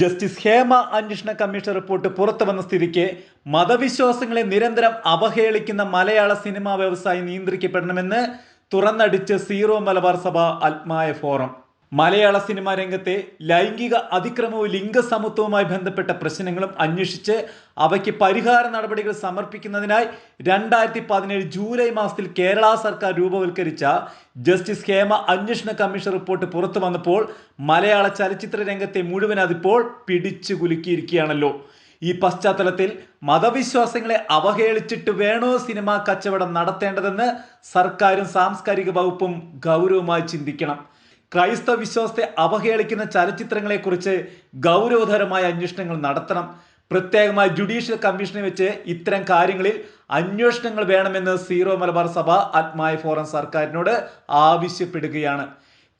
Justice Hema അന്വേഷണ commission report പുറത്തു വന്ന സ്ഥിതിക്ക് മതവിശ്വാസങ്ങളെ നിരന്തരം അവഹേളിക്കുന്ന മലയാള സിനിമാ വ്യവസായം നിയന്ത്രിക്കപ്പെടണമെന്ന് തുറന്നടിച്ച് സീറോ മലബാർ സഭ ആത്മായ ഫോറം. മലയാള സിനിമാ രംഗത്തെ ലൈംഗിക അതിക്രമവും ലിംഗസമത്വവുമായി ബന്ധപ്പെട്ട പ്രശ്നങ്ങളും അന്വേഷിച്ച് അവയ്ക്ക് പരിഹാര നടപടികൾ സമർപ്പിക്കുന്നതിനായി രണ്ടായിരത്തി പതിനേഴ് ജൂലൈ മാസത്തിൽ കേരള സർക്കാർ രൂപവൽക്കരിച്ച ജസ്റ്റിസ് ഹേമ അന്വേഷണ കമ്മീഷൻ റിപ്പോർട്ട് പുറത്തു വന്നപ്പോൾ മലയാള ചലച്ചിത്ര രംഗത്തെ മുഴുവൻ അതിപ്പോൾ പിടിച്ചു കുലുക്കിയിരിക്കുകയാണല്ലോ. ഈ പശ്ചാത്തലത്തിൽ മതവിശ്വാസങ്ങളെ അവഹേളിച്ചിട്ട് വേണോ സിനിമാ കച്ചവടം നടത്തേണ്ടതെന്ന് സർക്കാരും സാംസ്കാരിക വകുപ്പും ഗൗരവമായി ചിന്തിക്കണം. ക്രൈസ്തവ വിശ്വാസത്തെ അവഹേളിക്കുന്ന ചലച്ചിത്രങ്ങളെക്കുറിച്ച് ഗൗരവതരമായ അന്വേഷണങ്ങൾ നടത്തണം. പ്രത്യേകമായി ജുഡീഷ്യൽ കമ്മീഷനെ വെച്ച് ഇത്തരം കാര്യങ്ങളിൽ അന്വേഷണങ്ങൾ വേണമെന്ന് സീറോ മലബാർ സഭ ആത്മായ ഫോറം സർക്കാരിനോട് ആവശ്യപ്പെടുകയാണ്.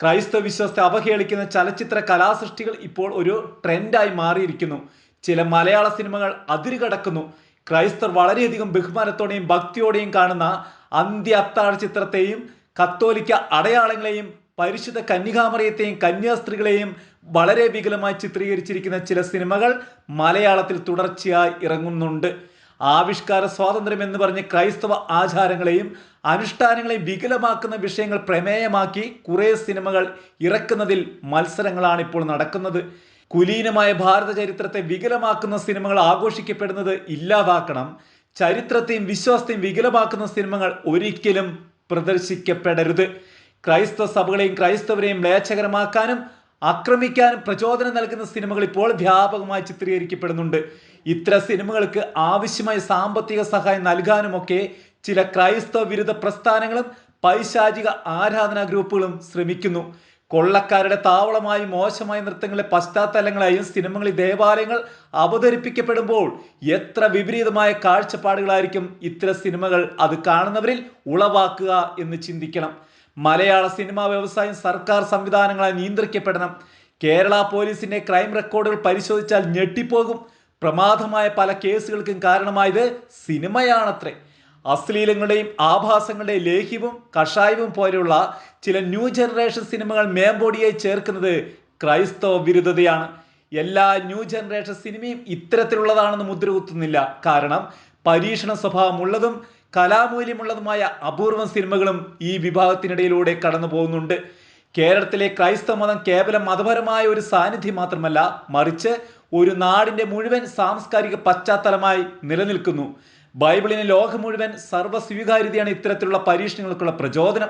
ക്രൈസ്തവ വിശ്വാസത്തെ അവഹേളിക്കുന്ന ചലച്ചിത്ര കലാസൃഷ്ടികൾ ഇപ്പോൾ ഒരു ട്രെൻഡായി മാറിയിരിക്കുന്നു. ചില മലയാള സിനിമകൾ അതിരുകടക്കുന്നു. ക്രൈസ്തവർ വളരെയധികം ബഹുമാനത്തോടെയും ഭക്തിയോടെയും കാണുന്ന അന്ത്യ അത്താഴ ചിത്രത്തെയും കത്തോലിക്ക അടയാളങ്ങളെയും പരിശുദ്ധ കന്യകാമറിയത്തെയും കന്യാസ്ത്രീകളെയും വളരെ വികലമായി ചിത്രീകരിച്ചിരിക്കുന്ന ചില സിനിമകൾ മലയാളത്തിൽ തുടർച്ചയായി ഇറങ്ങുന്നുണ്ട്. ആവിഷ്കാര സ്വാതന്ത്ര്യം എന്ന് പറഞ്ഞ് ക്രൈസ്തവ ആചാരങ്ങളെയും അനുഷ്ഠാനങ്ങളെയും വികലമാക്കുന്ന വിഷയങ്ങൾ പ്രമേയമാക്കി കുറേ സിനിമകൾ ഇറക്കുന്നതിൽ മത്സരങ്ങളാണ് ഇപ്പോൾ നടക്കുന്നത്. കുലീനമായ ഭാരത ചരിത്രത്തെ വികലമാക്കുന്ന സിനിമകൾ ആഘോഷിക്കപ്പെടുന്നത് ഇല്ലാതാക്കണം. ചരിത്രത്തെയും വിശ്വാസത്തെയും വികലമാക്കുന്ന സിനിമകൾ ഒരിക്കലും പ്രദർശിക്കപ്പെടരുത്. ക്രൈസ്തവ സഭകളെയും ക്രൈസ്തവരെയും മ്ലേച്ഛകരമാക്കാനും ആക്രമിക്കാനും പ്രചോദനം നൽകുന്ന സിനിമകൾ ഇപ്പോൾ വ്യാപകമായി ചിത്രീകരിക്കപ്പെടുന്നുണ്ട്. ഇത്തരം സിനിമകൾക്ക് ആവശ്യമായ സാമ്പത്തിക സഹായം നൽകാനുമൊക്കെ ചില ക്രൈസ്തവ വിരുദ്ധ പ്രസ്ഥാനങ്ങളും പൈശാചിക ആരാധനാ ഗ്രൂപ്പുകളും ശ്രമിക്കുന്നു. കൊള്ളക്കാരുടെ താവളമായി മോശമായ നൃത്തങ്ങളെ പശ്ചാത്തലങ്ങളായും സിനിമകളിൽ ദേവാലയങ്ങൾ അവതരിപ്പിക്കപ്പെടുമ്പോൾ എത്ര വിപരീതമായ കാഴ്ചപ്പാടുകളായിരിക്കും ഇത്തരം സിനിമകൾ അത് കാണുന്നവരിൽ ഉളവാക്കുക എന്ന് ചിന്തിക്കണം. മലയാള സിനിമാ വ്യവസായം സർക്കാർ സംവിധാനങ്ങളായി നിയന്ത്രിക്കപ്പെടണം. കേരള പോലീസിന്റെ ക്രൈം റെക്കോർഡുകൾ പരിശോധിച്ചാൽ ഞെട്ടിപ്പോകും. പ്രമാദമായ പല കേസുകൾക്കും കാരണമായത് സിനിമയാണത്രേ. അശ്ലീലങ്ങളുടെയും ആഭാസങ്ങളുടെയും ലേഹ്യവും കഷായവും പോലെയുള്ള ചില ന്യൂ ജനറേഷൻ സിനിമകൾ മേമ്പോടിയായി ചേർക്കുന്നത് ക്രൈസ്തവ വിരുദ്ധതയാണ്. എല്ലാ ന്യൂ ജനറേഷൻ സിനിമയും ഇത്തരത്തിലുള്ളതാണെന്ന് മുദ്രകുത്തുന്നില്ല. കാരണം പരീക്ഷണ സ്വഭാവമുള്ളതും കലാമൂല്യമുള്ളതുമായ അപൂർവം സിനിമകളും ഈ വിഭാഗത്തിനിടയിലൂടെ കടന്നു പോകുന്നുണ്ട്. കേരളത്തിലെ ക്രൈസ്തവ മതം കേവലം മതപരമായ ഒരു സാന്നിധ്യം മാത്രമല്ല മറിച്ച് ഒരു നാടിന്റെ മുഴുവൻ സാംസ്കാരിക പശ്ചാത്തലമായി നിലനിൽക്കുന്നു. ബൈബിളിന് ലോകം മുഴുവൻ സർവസ്വീകാര്യതയാണ് ഇത്തരത്തിലുള്ള പരീക്ഷണങ്ങൾക്കുള്ള പ്രചോദനം.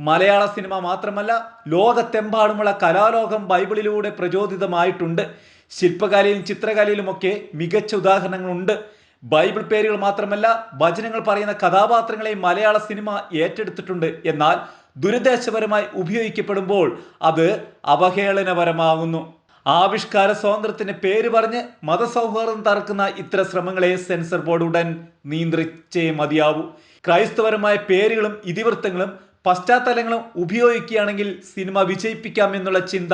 മലയാള സിനിമ മാത്രമല്ല ലോകത്തെമ്പാടുമുള്ള കലാലോകം ബൈബിളിലൂടെ പ്രചോദിതമായിട്ടുണ്ട്. ശില്പകലയിലും ചിത്രകലയിലുമൊക്കെ മികച്ച ഉദാഹരണങ്ങളുണ്ട്. ബൈബിൾ പേരുകൾ മാത്രമല്ല വചനങ്ങൾ പറയുന്ന കഥാപാത്രങ്ങളെയും മലയാള സിനിമ ഏറ്റെടുത്തിട്ടുണ്ട്. എന്നാൽ ദുരുദ്ദേശപരമായി ഉപയോഗിക്കപ്പെടുമ്പോൾ അത് അവഹേളനപരമാകുന്നു. ആവിഷ്കാര സ്വാതന്ത്ര്യത്തിന്റെ പേര് പറഞ്ഞ് മതസൗഹാർദ്ദം തറക്കുന്ന ഇത്തരം ശ്രമങ്ങളെ സെൻസർ ബോർഡ് ഉടൻ നിയന്ത്രിച്ചേ മതിയാവൂ. ക്രൈസ്തവരമായ പേരുകളും ഇതിവൃത്തങ്ങളും പശ്ചാത്തലങ്ങളും ഉപയോഗിക്കുകയാണെങ്കിൽ സിനിമ വിജയിപ്പിക്കാം എന്നുള്ള ചിന്ത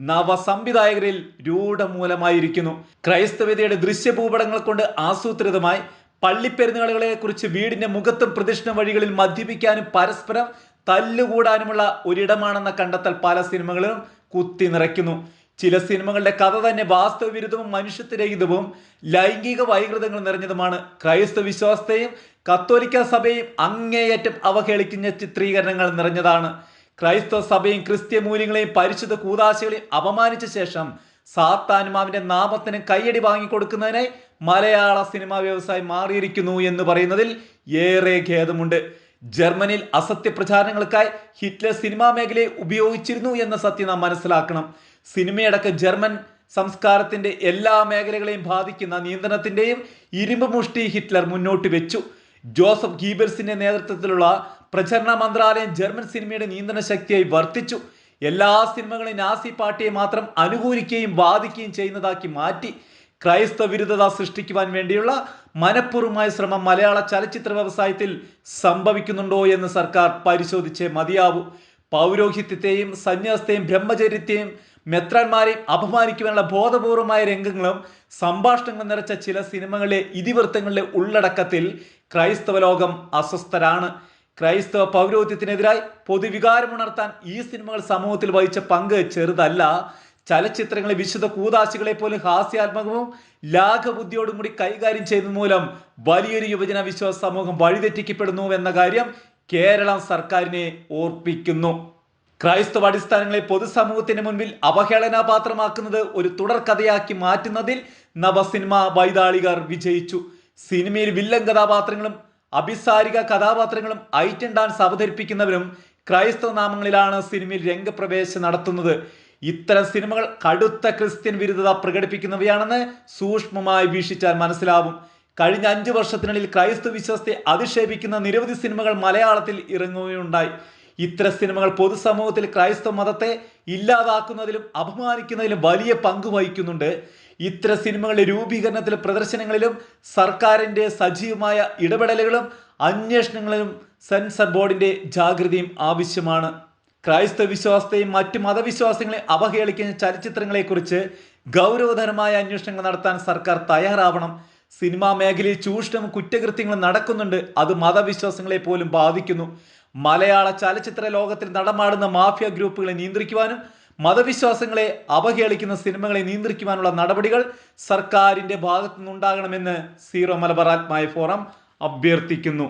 നവ നവസംവിധായകരിൽ രൂഢമൂലമായിരിക്കുന്നു. ക്രൈസ്തവതയുടെ ദൃശ്യഭൂപടങ്ങൾ കൊണ്ട് ആസൂത്രിതമായി പള്ളിപ്പെരുന്നാളുകളെ കുറിച്ച് വീടിന്റെ മുഖത്തും പ്രദക്ഷിണ വഴികളിൽ മദ്യപിക്കാനും പരസ്പരം തല്ലുകൂടാനുമുള്ള ഒരിടമാണെന്ന കണ്ടെത്തൽ പല സിനിമകളും കുത്തി നിറയ്ക്കുന്നു. ചില സിനിമകളുടെ കഥ തന്നെ വാസ്തവവിരുദ്ധവും മനുഷ്യത്വരഹിതവും ലൈംഗിക വൈകൃതങ്ങൾ നിറഞ്ഞതുമാണ് ക്രൈസ്തവ വിശ്വാസത്തെയും കത്തോലിക്ക സഭയും അങ്ങേയറ്റം അവഹേളിക്കുന്ന ചിത്രീകരണങ്ങൾ നിറഞ്ഞതാണ്. ക്രൈസ്തവ സഭയും ക്രിസ്ത്യ മൂല്യങ്ങളെയും പരിശുദ്ധ കൂതാശകളെയും അപമാനിച്ച ശേഷം സാത്താനുമാവിന്റെ നാമത്തിന് കയ്യടി വാങ്ങിക്കൊടുക്കുന്നതിനായി മലയാള സിനിമാ വ്യവസായം മാറിയിരിക്കുന്നു എന്ന് പറയുന്നതിൽ ഏറെ ഖേദമുണ്ട്. ജർമ്മനിയിൽ അസത്യ പ്രചാരണങ്ങൾക്കായി ഹിറ്റ്ലർ സിനിമാ മേഖലയെ ഉപയോഗിച്ചിരുന്നു എന്ന സത്യം നാം മനസ്സിലാക്കണം. സിനിമയടക്കം ജർമ്മൻ സംസ്കാരത്തിന്റെ എല്ലാ മേഖലകളെയും ബാധിക്കുന്ന നിയന്ത്രണത്തിന്റെയും ഇരുമ്പ് മുഷ്ടി ഹിറ്റ്ലർ മുന്നോട്ട് വെച്ചു. ജോസഫ് ഗീബൽസിന്റെ നേതൃത്വത്തിലുള്ള പ്രചരണ മന്ത്രാലയം ജർമ്മൻ സിനിമയുടെ നിയന്ത്രണ ശക്തിയായി വർത്തിച്ചു എല്ലാ സിനിമകളെയും നാസി പാർട്ടിയെ മാത്രം അനുകൂലിക്കുകയും വാദിക്കുകയും ചെയ്യുന്നതാക്കി മാറ്റി. ക്രൈസ്തവ വിരുദ്ധത സൃഷ്ടിക്കുവാൻ വേണ്ടിയുള്ള മനഃപൂർവമായ ശ്രമം മലയാള ചലച്ചിത്ര വ്യവസായത്തിൽ സംഭവിക്കുന്നുണ്ടോ എന്ന് സർക്കാർ പരിശോധിച്ചേ മതിയാവൂ. പൗരോഹിത്യത്തെയും സന്യാസത്തെയും ബ്രഹ്മചര്യത്തെയും മെത്രാന്മാരെയും അപമാനിക്കുവാനുള്ള ബോധപൂർവമായ രംഗങ്ങളും സംഭാഷണങ്ങളും നിറച്ച ചില സിനിമകളിലെ ഇതിവൃത്തങ്ങളിലെ ഉള്ളടക്കത്തിൽ ക്രൈസ്തവ ലോകം അസ്വസ്ഥരാണ്. ക്രൈസ്തവ പൗരോഹിത്യത്തിനെതിരായി പൊതുവികാരമുണർത്താൻ ഈ സിനിമകൾ സമൂഹത്തിൽ വഹിച്ച പങ്ക് ചെറുതല്ല. ചലച്ചിത്രങ്ങളെ വിശുദ്ധ കൂതാശികളെ പോലും ഹാസ്യാത്മകവും ലാഘബുദ്ധിയോടും കൂടി കൈകാര്യം ചെയ്തത് മൂലം വലിയൊരു യുവജന വിശ്വാസ സമൂഹം വഴിതെറ്റിക്കപ്പെടുന്നു എന്ന കാര്യം കേരളം സർക്കാരിനെ ഓർപ്പിക്കുന്നു. ക്രൈസ്തവ അടിസ്ഥാനങ്ങളെ പൊതുസമൂഹത്തിന് മുൻപിൽ അവഹേളനാപാത്രമാക്കുന്നത് ഒരു തുടർക്കഥയാക്കി മാറ്റുന്നതിൽ നവസിനിമ വൈതാളികർ വിജയിച്ചു. സിനിമയിൽ വില്ലൻ കഥാപാത്രങ്ങളും അഭിസാരിക കഥാപാത്രങ്ങളും ഐറ്റം ഡാൻസ് അവതരിപ്പിക്കുന്നവരും ക്രൈസ്തവ നാമങ്ങളിലാണ് സിനിമയിൽ രംഗപ്രവേശം നടത്തുന്നത്. ഇത്തരം സിനിമകൾ കടുത്ത ക്രിസ്ത്യൻ വിരുദ്ധത പ്രകടിപ്പിക്കുന്നവയാണെന്ന് സൂക്ഷ്മമായി വീക്ഷിച്ചാൽ മനസ്സിലാവും. കഴിഞ്ഞ അഞ്ചു വർഷത്തിനുള്ളിൽ ക്രൈസ്തവ വിശ്വാസത്തെ അധിക്ഷേപിക്കുന്ന നിരവധി സിനിമകൾ മലയാളത്തിൽ ഇറങ്ങുകയുണ്ടായി. ഇത്തരം സിനിമകൾ പൊതുസമൂഹത്തിൽ ക്രൈസ്തവ മതത്തെ ഇല്ലാതാക്കുന്നതിലും അപമാനിക്കുന്നതിലും വലിയ പങ്ക് വഹിക്കുന്നുണ്ട്. ഇത്തരം സിനിമകളുടെ രൂപീകരണത്തിലും പ്രദർശനങ്ങളിലും സർക്കാരിന്റെ സജീവമായ ഇടപെടലുകളും അന്വേഷണങ്ങളിലും സെൻസർ ബോർഡിന്റെ ജാഗ്രതയും ആവശ്യമാണ്. ക്രൈസ്തവ വിശ്വാസത്തെയും മറ്റ് മതവിശ്വാസങ്ങളെ അവഹേളിക്കുന്ന ചലച്ചിത്രങ്ങളെക്കുറിച്ച് ഗൗരവതരമായ അന്വേഷണങ്ങൾ നടത്താൻ സർക്കാർ തയ്യാറാവണം. സിനിമാ മേഖലയിൽ ചൂഷണവും കുറ്റകൃത്യങ്ങളും നടക്കുന്നുണ്ട്. അത് മതവിശ്വാസങ്ങളെ പോലും ബാധിക്കുന്നു. മലയാള ചലച്ചിത്ര ലോകത്തിൽ നടമാടുന്ന മാഫിയ ഗ്രൂപ്പുകളെ നിയന്ത്രിക്കുവാനും മതവിശ്വാസങ്ങളെ അവഹേളിക്കുന്ന സിനിമകളെ നിയന്ത്രിക്കുവാനുള്ള നടപടികൾ സർക്കാരിന്റെ ഭാഗത്തു നിന്നുണ്ടാകണമെന്ന് സീറോ മലബാർ ആത്മായ ഫോറം അഭ്യർത്ഥിക്കുന്നു.